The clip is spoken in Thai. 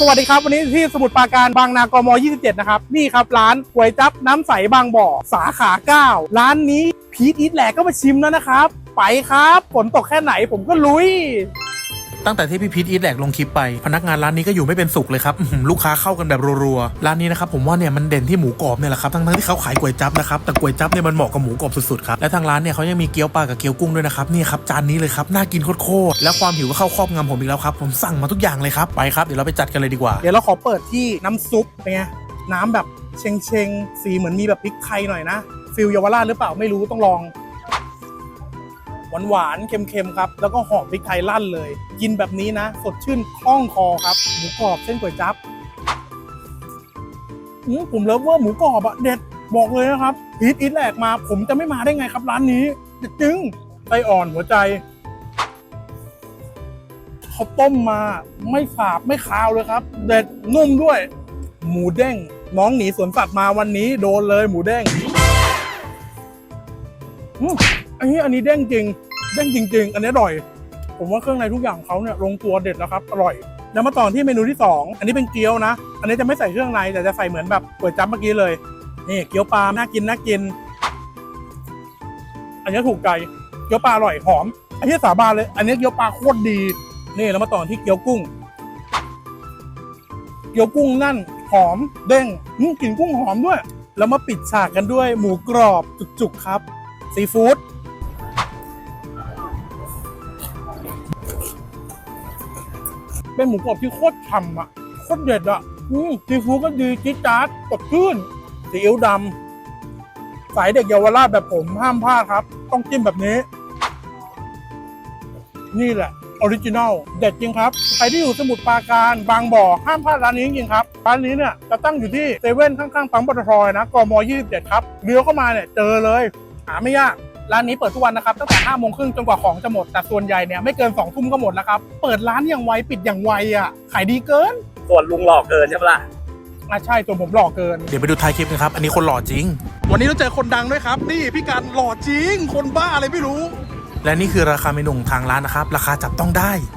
สวัสดีครับ วันนี้ที่สมุทรปราการบางนากม 27 นะครับ นี่ครับร้านก๋วยจับน้ำใสบางบ่อ สาขา 9 ร้านนี้พีทอีทแหลกก็มาชิมแล้วนะครับ ไปครับฝนตกแค่ไหนผมก็ลุย ตั้งแต่ที่พี่พีทอีทแหลกลงคลิปไป พนักงานร้านนี้ก็อยู่ไม่เป็นสุขเลยครับลูกค้าเข้ากันแบบรัวๆร้านนี้นะครับผมว่าเนี่ยมันเด่นที่หมูกรอบเนี่ยแหละครับทั้งๆที่เขาขายก๋วยจั๊บนะครับแต่ก๋วยจั๊บเนี่ยมันเหมาะกับหมูกรอบสุดๆครับและทางร้านเนี่ยเขายังมีเกี๊ยวปลากับเกี๊ยวกุ้งด้วยนะครับนี่ครับจานนี้เลยครับน่ากินโคตรๆแล้วความหิวก็เข้าครอบงำผมอีกแล้วครับผมสั่งมาทุกอย่างเลยครับไปครับเดี๋ยวเราไปจัดกันเลยดีกว่าเดี๋ยวเราขอเปิดที่น้ำซุปเป็นไงน้ำแบบเชงเชงๆสีเหมือนมีแบบพริกไทยหน่อยนะฟิลเยาวราชหรือเปล่าไม่รู้ต้องลอง หวานหวานๆ เค็มๆ ครับ แล้วก็หอมพริกไทยลั่นเลย กินแบบนี้นะ สดชื่นคล่องคอครับหมูกรอบเส้นก๋วยจั๊บอืมผมเลิฟเวอร์หมูกรอบอะเด็ดบอกเลยนะครับพีทอีทแหลกมา ผมจะไม่มาได้ไงครับร้านนี้เด็ดจึงไส้อ่อนหัวใจเขาต้มมาไม่สาบไม่คาวเลยครับ เด็ดนุ่มด้วย หมูเด้งน้องหนีสวนสัตว์มาวันนี้โดนเลยหมูเด้ง อันนี้อันนี้เด้งจริงเด้งจริง ๆ อันนี้อร่อย ผมว่าเครื่องในทุกอย่างเขาเนี่ยลงตัวเด็ดแล้วครับ อร่อย แล้วมาต่อที่เมนูที่ 2 อันนี้เป็นเกี๊ยวนะ อันนี้จะไม่ใส่เครื่องในแต่จะใส่เหมือนแบบก๋วยจั๊บเมื่อกี้เลย นี่เกี๊ยวปลา น่ากินน่ากิน อันนี้ถูกใจ เกี๊ยวปลาอร่อยหอม อันนี้สาบานเลย อันนี้เกี๊ยวปลาโคตรดี นี่แล้วมาต่อที่เกี๊ยวกุ้ง เกี๊ยวกุ้งนั่นหอมเด้งอืมกลิ่นกุ้งหอมด้วย แล้วมาปิดฉากกันด้วยหมูกรอบจุกๆครับซีฟู้ด เป็นหมูกรอบที่โคตรฉ่ำอะโคตรเด็ดอะซีฟู้ดก็ดีจี๊ดจ๊าดสดชื่นซีอิ๊วดำสายเด็กเยาวราชแบบผมห้ามพลาดครับ ต้องจิ้มแบบนี้ นี่แหละออริจินัลเด็ดจริงครับ ใครที่อยู่สมุทรปราการบางบ่อ ห้ามพลาดร้านนี้จริงครับ ร้านนี้เนี่ยจะตั้งอยู่ที่เซเว่นข้างๆปั๊มปตทนะกม27ครับเลี้ยวเข้ามาเนี่ยเจอเลย หาไม่ยาก ร้านนี้เปิดทุกวันนะครับตั้งแต่5โมงครึ่งจนกว่าของจะหมดแต่ส่วนใหญ่เนี่ยไม่เกิน2ทุ่มก็หมดแล้วครับ เปิดร้านอย่างไวปิดอย่างไวอะขายดีเกินส่วนลุงหลอกเกินใช่ปะล่ะอะใช่ตัวผมหล่อเกิน เดี๋ยวไปดูท้ายคลิปกันครับ อันนี้คนหล่อจริง วันนี้เราเจอคนดังด้วยครับ นี่พี่การหล่อจริง คนบ้าอะไรไม่รู้ และนี่คือราคาเมนูของทางร้านนะครับ ราคาจับต้องได้